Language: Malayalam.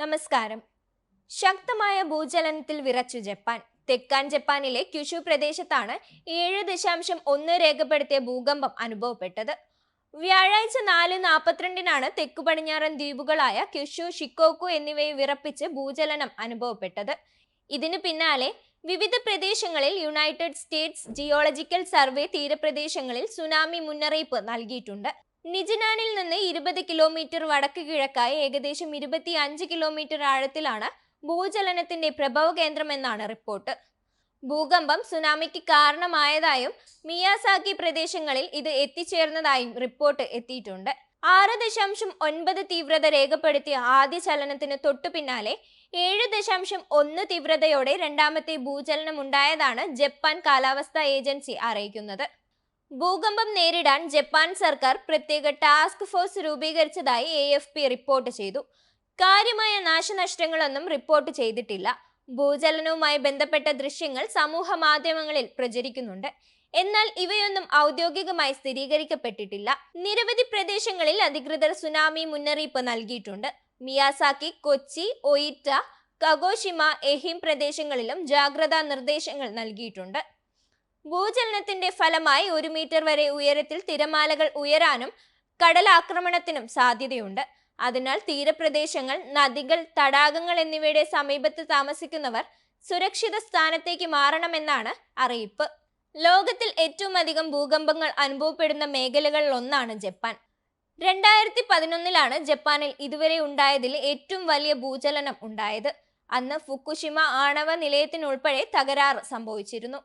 നമസ്കാരം. ശക്തമായ ഭൂചലനത്തിൽ വിറച്ചു ജപ്പാൻ. തെക്കാൻ ജപ്പാനിലെ ക്യുഷു പ്രദേശത്താണ് ഏഴ് ദശാംശം ഒന്ന് രേഖപ്പെടുത്തിയ ഭൂകമ്പം അനുഭവപ്പെട്ടത്. വ്യാഴാഴ്ച നാല് നാൽപ്പത്തിരണ്ടിനാണ് തെക്കു പടിഞ്ഞാറൻ ദ്വീപുകളായ ക്യുഷു ഷിക്കോക്കു എന്നിവയെ വിറപ്പിച്ച് ഭൂചലനം അനുഭവപ്പെട്ടത്. ഇതിനു പിന്നാലെ വിവിധ പ്രദേശങ്ങളിൽ യുണൈറ്റഡ് സ്റ്റേറ്റ്സ് ജിയോളജിക്കൽ സർവേ തീരപ്രദേശങ്ങളിൽ സുനാമി മുന്നറിയിപ്പ് നൽകിയിട്ടുണ്ട്. നിജനാനിൽ നിന്ന് ഇരുപത് കിലോമീറ്റർ വടക്ക് കിഴക്കായി ഏകദേശം ഇരുപത്തി അഞ്ച് കിലോമീറ്റർ ആഴത്തിലാണ് ഭൂചലനത്തിന്റെ പ്രഭവ കേന്ദ്രമെന്നാണ് റിപ്പോർട്ട്. ഭൂകമ്പം സുനാമിക്ക് കാരണമായതായും മിയാസാക്കി പ്രദേശങ്ങളിൽ ഇത് എത്തിച്ചേർന്നതായും റിപ്പോർട്ട് എത്തിയിട്ടുണ്ട്. ആറ് ദശാംശം ഒൻപത് തീവ്രത രേഖപ്പെടുത്തിയ ആദ്യ ചലനത്തിന് തൊട്ടു പിന്നാലെ ഏഴ് ദശാംശം ഒന്ന് തീവ്രതയോടെ രണ്ടാമത്തെ ഭൂചലനം ഉണ്ടായതാണ് ജപ്പാൻ കാലാവസ്ഥാ ഏജൻസി അറിയിക്കുന്നത്. ഭൂകമ്പം നേരിടാൻ ജപ്പാൻ സർക്കാർ പ്രത്യേക ടാസ്ക് ഫോഴ്സ് രൂപീകരിച്ചതായി എ എഫ് പി റിപ്പോർട്ട് ചെയ്തു. കാര്യമായ നാശനഷ്ടങ്ങളൊന്നും റിപ്പോർട്ട് ചെയ്തിട്ടില്ല. ഭൂചലനവുമായി ബന്ധപ്പെട്ട ദൃശ്യങ്ങൾ സമൂഹ മാധ്യമങ്ങളിൽ പ്രചരിക്കുന്നുണ്ട്. എന്നാൽ ഇവയൊന്നും ഔദ്യോഗികമായി സ്ഥിരീകരിക്കപ്പെട്ടിട്ടില്ല. നിരവധി പ്രദേശങ്ങളിൽ അധികൃതർ സുനാമി മുന്നറിയിപ്പ് നൽകിയിട്ടുണ്ട്. Miyazaki Kochi Oita Kagoshima Ehime പ്രദേശങ്ങളിലും ജാഗ്രതാ നിർദ്ദേശങ്ങൾ നൽകിയിട്ടുണ്ട്. ഭൂചലനത്തിന്റെ ഫലമായി ഒരു മീറ്റർ വരെ ഉയരത്തിൽ തിരമാലകൾ ഉയരാനും കടലാക്രമണത്തിനും സാധ്യതയുണ്ട്. അതിനാൽ തീരപ്രദേശങ്ങൾ നദികൾ തടാകങ്ങൾ എന്നിവയുടെ സമീപത്ത് താമസിക്കുന്നവർ സുരക്ഷിത സ്ഥാനത്തേക്ക് മാറണമെന്നാണ് അറിയിപ്പ്. ലോകത്തിൽ ഏറ്റവും അധികം ഭൂകമ്പങ്ങൾ അനുഭവപ്പെടുന്ന മേഖലകളിൽ ഒന്നാണ് ജപ്പാൻ. രണ്ടായിരത്തി പതിനൊന്നിലാണ് ജപ്പാനിൽ ഇതുവരെ ഉണ്ടായതിൽ ഏറ്റവും വലിയ ഭൂചലനം ഉണ്ടായത്. അന്ന് ഫുക്കുഷിമ ആണവ നിലയത്തിനുൾപ്പെടെ തകരാറ് സംഭവിച്ചിരുന്നു.